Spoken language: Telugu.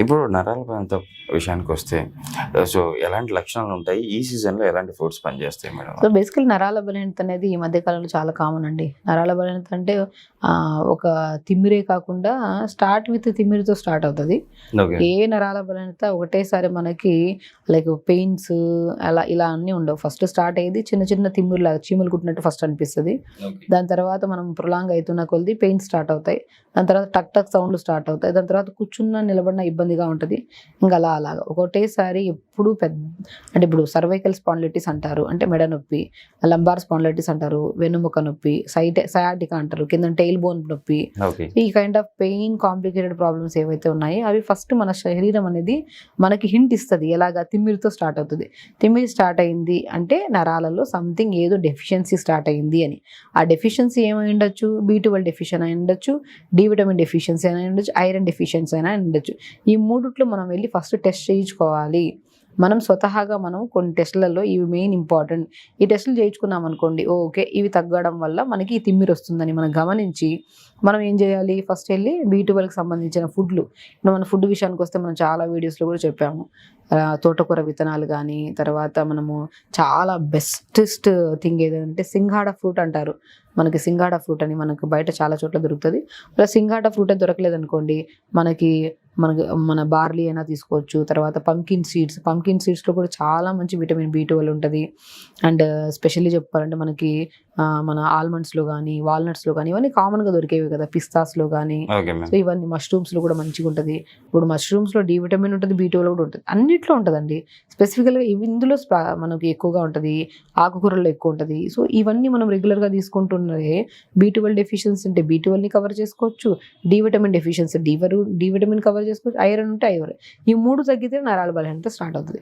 ఇప్పుడు నరాల బలహీనత విషయానికి వస్తే సో ఎలాంటి లక్షణాలు ఉంటాయి? ఈ సీజన్లో ఎలాంటి ఫ్రూట్స్ పనిచేస్తాయి మేడం? సో బేసికల్ నరాల బలహీనత అనేది ఈ మధ్య కాలంలో చాలా కామన్ అండి. నరాల బలహీనత అంటే ఒక తిమ్మిరే కాకుండా స్టార్ట్ విత్ తిమ్మిరితో స్టార్ట్ అవుతుంది. ఏ నరాల బలహీనత ఒకటేసారి మనకి లైక్ పెయిన్స్ అలా ఇలా అన్నీ ఉండవు. ఫస్ట్ స్టార్ట్ అయ్యేది చిన్న చిన్న తిమ్మిరి లాగా చీమలు కుట్టినట్టు ఫస్ట్ అనిపిస్తుంది. దాని తర్వాత మనం ప్రొలాంగ్ అవుతున్న కొద్ది పెయిన్ స్టార్ట్ అవుతాయి. దాని తర్వాత టక్ టక్ సౌండ్లు స్టార్ట్ అవుతాయి. దాని తర్వాత కూర్చున్న నిలబడిన ఇబ్బందిగా ఉంటుంది. ఇంకా అలా అలాగా. ఒకటేసారి ఎప్పుడు పెద్ద అంటే ఇప్పుడు సర్వైకల్ స్పాండిలైటిస్ అంటారు. అంటే మెడ నొప్పి లంబార్ స్పాండిలైటిస్ అంటారు. వెన్నుముక నొప్పి సైట్ సయాటికా అంటారు. కింద టెయిల్ బోన్ నొప్పి. ఈ kind of pain complicated problems ఏవైతే ఉన్నాయో అవి ఫస్ట్ మన శరీరం అనేది మనకి హింట్ ఇస్తుంది. ఎలాగా? తిమ్మిరితో స్టార్ట్ అవుతుంది. తిమ్మిరి స్టార్ట్ అయింది అంటే నరాలలో సంథింగ్ ఏదో డెఫిషియన్సీ స్టార్ట్ అయింది అని. ఆ డెఫిషియన్సీ ఏమై ఉండొచ్చు? బీ ట్వెల్వ్ డెఫిషియన్ అయి ఉండొచ్చు. డి విటమిన్ డెఫిషియన్సీ అయినా ఉండొచ్చు. ఐరన్ డెఫిషియన్సీ అయినా ఉండొచ్చు. ఈ ఈ మూడిట్లో మనం వెళ్ళి ఫస్ట్ టెస్ట్ చేయించుకోవాలి. మనం స్వతహాగా మనం కొన్ని టెస్టులలో ఇవి మెయిన్ ఇంపార్టెంట్ ఈ టెస్టులు చేయించుకున్నాం అనుకోండి ఓకే ఇవి తగ్గడం వల్ల మనకి ఈ తిమ్మిరి వస్తుందని మనం గమనించి మనం ఏం చేయాలి? ఫస్ట్ వెళ్ళి బీ ట్వెల్వ్కి సంబంధించిన ఫుడ్లు మన ఫుడ్ విషయానికి వస్తే మనం చాలా వీడియోస్లో కూడా చెప్పాము. తోటకూర విత్తనాలు కానీ తర్వాత మనము చాలా బెస్టెస్ట్ థింగ్ ఏదంటే సింగాడ ఫ్రూట్ అంటారు. మనకి సింగాడ ఫ్రూట్ అని మనకు బయట చాలా చోట్ల దొరుకుతుంది. ప్లస్ సింగాడ ఫ్రూట్ అని దొరకలేదు అనుకోండి మనకి మనకి మన బార్లీ అయినా తీసుకోవచ్చు. తర్వాత పంకిన్ సీడ్స్ పంకిన్ సీడ్స్లో కూడా చాలా మంచి విటమిన్ బి ట్వెల్వ్ ఉంటుంది. అండ్ స్పెషల్లీ చెప్పాలంటే మనకి మన ఆల్మండ్స్లో కానీ వాల్నట్స్లో కానీ ఇవన్నీ కామన్గా దొరికేవి కదా పిస్తాస్లో కానీ సో ఇవన్నీ మష్రూమ్స్లో కూడా మంచిగా ఉంటుంది. ఇప్పుడు మష్రూమ్స్లో డి విటమిన్ ఉంటుంది బీ కూడా ఉంటుంది. అన్నిట్లో ఉంటుందండి. స్పెసిఫికల్గా ఇవి ఇందులో మనకి ఎక్కువగా ఉంటుంది ఆకుకూరల్లో ఎక్కువ ఉంటుంది. సో ఇవన్నీ మనం రెగ్యులర్గా తీసుకుంటున్నదే బీ ట్వెల్వ్ డెఫిషియన్సీ ఉంటే బీ ట్వెల్వ్ని కవర్ చేసుకోవచ్చు D vitamin deficiency D D vitamin cover చేసుకోవచ్చు ఐరన్ ఉంటే ఐరన్ ఈ మూడు తగ్గితే నరాల బలహీనత స్టార్ట్ అవుతుంది.